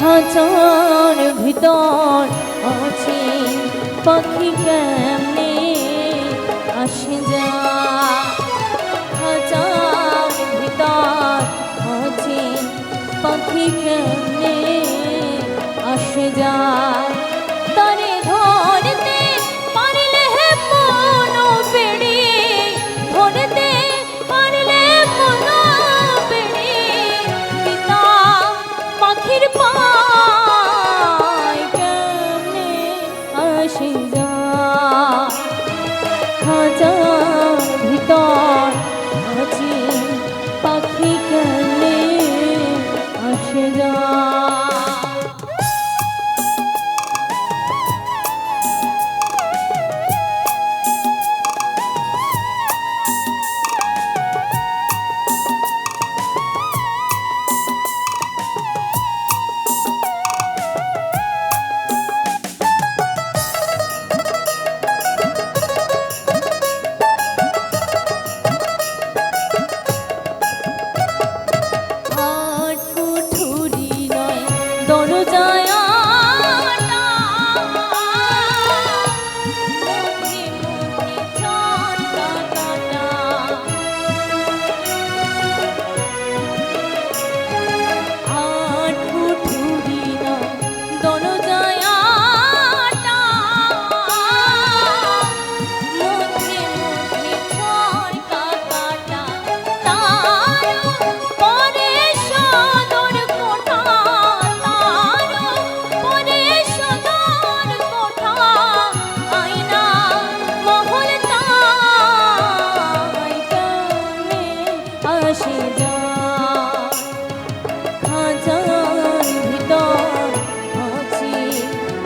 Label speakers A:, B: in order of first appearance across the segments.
A: খাঁচার ভিতর আছে পাখি কেমনে আসে যা। খাঁচার ভিতর আছে পাখি কেমনে আসে যায়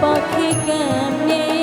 A: পাখি কেমনে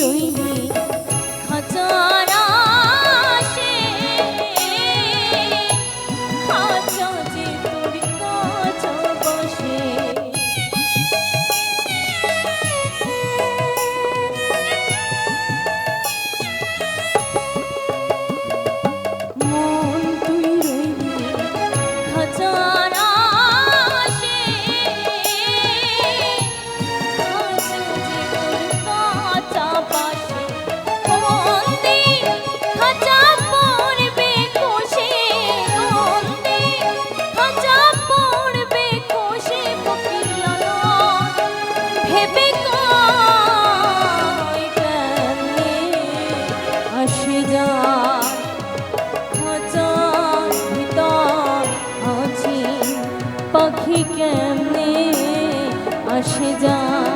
A: 有一点。কেমনে আসে যায়?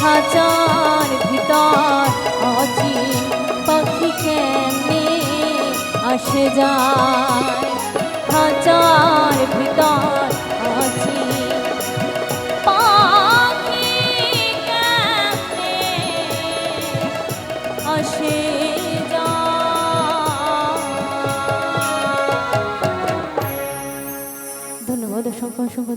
A: খাঁচার ভিতর অচিন পাখি কেমনে আসে যায়? খাঁচার ভিতর অচিন পাখি কেমনে আসে যায়? ধন্যবাদ, অসংখ্য অসংখ্য